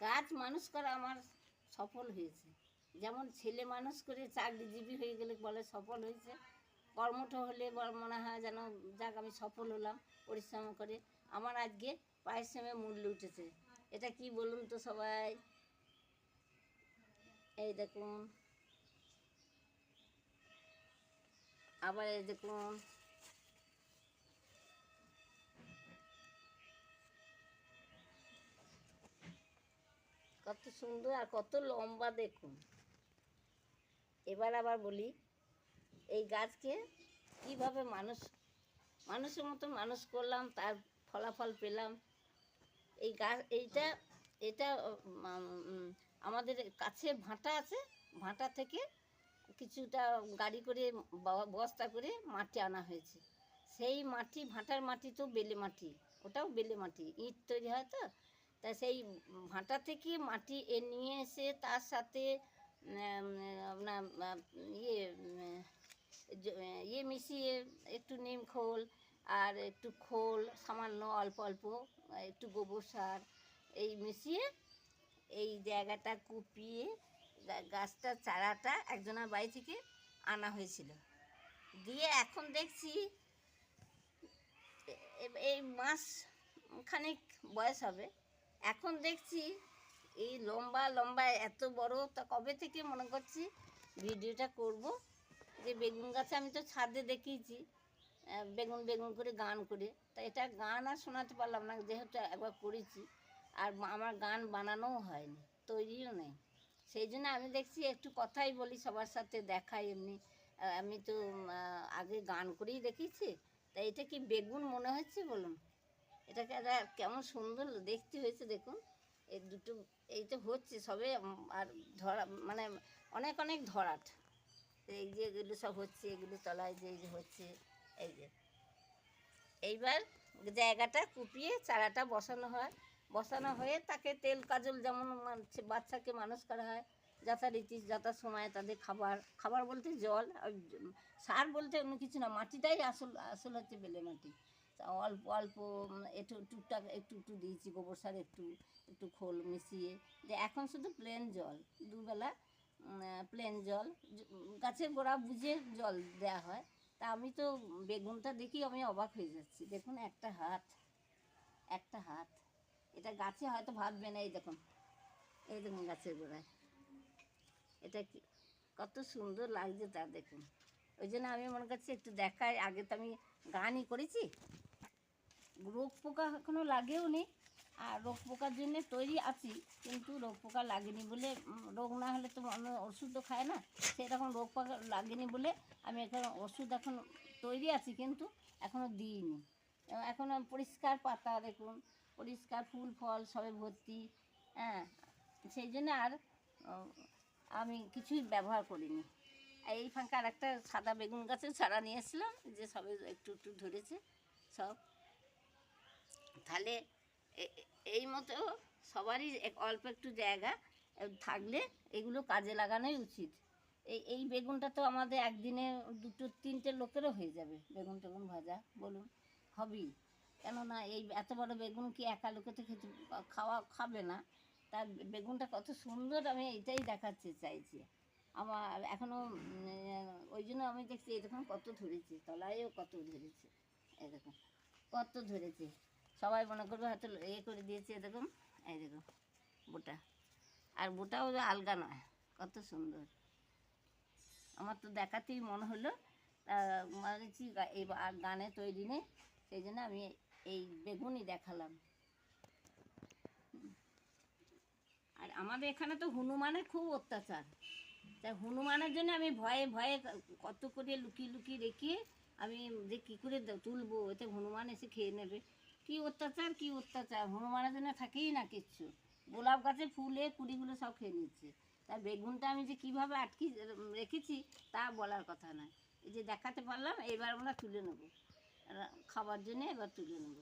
গাছ মানুষ করা আমার সফল হয়েছে। যেমন ছেলে মানুষ করে চাকরিজীবী হয়ে গেলে বলে সফল হয়েছে। কর্মঠ হলে মনে হয় যেন, যাক আমি সফল হলাম পরিশ্রম করে। আমার আজকে পারিশ্রমে মূল্য উঠেছে। এটা কি বলুন তো সবাই? এই দেখুন। আবার এই দেখুন। কত সুন্দর আর কত লম্বা দেখুন। এবার আবার বলি, এই গাছকে কীভাবে মানুষ, মানুষের মতো মানুষ করলাম, তার ফলাফল পেলাম। এই গাছ এইটা, এটা আমাদের কাছে ভাঁটা আছে, ভাঁটা থেকে কিছুটা গাড়ি করে বস্তা করে মাটি আনা হয়েছে। সেই মাটি, ভাঁটার মাটি তো বেলে মাটি, ওটাও বেলে মাটি, ইট তৈরি হয় তো তা সেই ভাঁটা থেকে মাটি এ নিয়ে এসে তার সাথে আপনার ইয়ে ইয়ে মিশিয়ে একটু নিম খোল আর একটু খোল, সামান্য অল্প অল্প, একটু গোবর সার, এই মিশিয়ে এই জায়গাটা কুপিয়ে গাছটার চারাটা একজনের বাড়ি থেকে আনা হয়েছিল। দিয়ে এখন দেখছি এই মাস খানিক বয়স হবে। এখন দেখছি এই লম্বা লম্বা, এত বড়, তা কবে থেকে মনে করছি ভিডিওটা করব? যে বেগুন গাছে আমি তো ছাদে দেখিয়েছি বেগুন বেগুন করে গান করে। তা এটা গান আর শোনাতে পারলাম না, যেহেতু একবার করেছি, আর আমার গান বানানোও হয়নি, তৈরিও নেই। সেই জন্য আমি দেখছি একটু কথাই বলি সবার সাথে, দেখাই এমনি। আমি তো আগে গান করেই দেখিয়েছি, তা এটা কি বেগুন মনে হচ্ছে বলুন? এটাকে একটা কেমন সুন্দর দেখতে হয়েছে দেখুন। এই দুটো, এই তো হচ্ছে সবে আর ধরা মানে অনেক অনেক ধরাট। এই যে এগুলো সব হচ্ছে, এগুলো তলায় যে এই যে হচ্ছে, এই যে। এইবার জায়গাটা কুপিয়ে চারাটা বসানো হয়। বসানো হয়ে তাকে তেল কাজল যেমন বাচ্চাকে মানুষ করা হয়, যথারীতি যথা সময়ে তাদের খাবার খাবার বলতে জল, আর সার বলতে অন্য কিছু না, মাটিটাই আসল আসল হচ্ছে বেলে মাটি। অল্প অল্প একটু টুকটাক, একটু একটু দিয়েছি, গোবর সার একটু একটু খোল মিশিয়ে। যে এখন শুধু প্লেন জল, দুবেলা প্লেন জল গাছের গোড়া বুঝে জল দেওয়া হয়। তা আমি তো বেগুনটা দেখি আমি অবাক হয়ে যাচ্ছি। দেখুন, একটা হাত একটা হাত। এটা গাছে হয়তো ভাববে না এই দেখুন। এই দেখুন গাছের গোড়ায়। এটা কি, কত সুন্দর লাগছে তা দেখুন। ওই জন্য আমি মনে করছি একটু দেখাই। আগে তো আমি গানই করেছি। রোগ পোকা এখনও লাগেও নি আর রোগ পোকার জন্য তৈরি আছি, কিন্তু রোগ পোকা লাগেনি বলে রোগ না হলে তো ওষুধ তো খায় না। সেরকম রোগ পোকা লাগেনি বলে আমি এখন ওষুধ এখন তৈরি আছি, কিন্তু এখনও দিইনি। এবং এখনও পরিষ্কার পাতা দেখুন, পরিষ্কার ফুল, ফল সবে ভর্তি হ্যাঁ। সেই জন্য আর আমি কিছুই ব্যবহার করিনি। এই ফাঁকা আর একটা সাদা বেগুন গাছের চারা নিয়ে এসেছিলাম, যে সবে একটু একটু ধরেছে, সব। তাহলে এই মতো সবারই অল্প একটু জায়গা থাকলে এগুলো কাজে লাগানোই উচিত। এই এই বেগুনটা তো আমাদের একদিনে দুটো, তিনটে লোকেরও হয়ে যাবে, বেগুন টেগুন ভাজা, বলুন, হবেই। কেননা এই এত বড় বেগুন কি একা লোকে তো খেতে, খাওয়া, খাবে না। তার বেগুনটা কত সুন্দর আমি এইটাই দেখাতে চাইছি। আমার এখনও ওই জন্য আমি দেখছি এরকম কত ধরেছে, তলায়ও কত ধরেছে এরকম কত ধরেছে। সবাই মনে করবে হয়তো এ করে দিয়েছে, এরকম। এই দেখুন বোটা। আর বোটাও আলগা নয়, কত সুন্দর। আমার তো দেখাতেই মনে হলো, তা মানেছি এই গানে তৈরি নেই, সেই জন্য আমি এই বেগুনই দেখালাম। আর আমাদের এখানে তো হনুমানের খুব অত্যাচার। তাই হনুমানের জন্য আমি ভয়ে ভয়ে কত করে লুকিয়ে লুকিয়ে রেখে আমি যে কী করে তুলবো, এতে হনুমান এসে খেয়ে নেবে। কি অত্যাচার কি অত্যাচার? হনুমানের জন্য থাকেই না কিচ্ছু। গোলাপ গাছে ফুলে কুড়িগুলো সব খেয়ে নিচ্ছে। তা বেগুনটা আমি যে কীভাবে আটকি রেখেছি, তা বলার কথা নয়। এই যে দেখাতে পারলাম, এবার আমরা তুলে নেব। খাবার জন্য এবার তুলে নেব।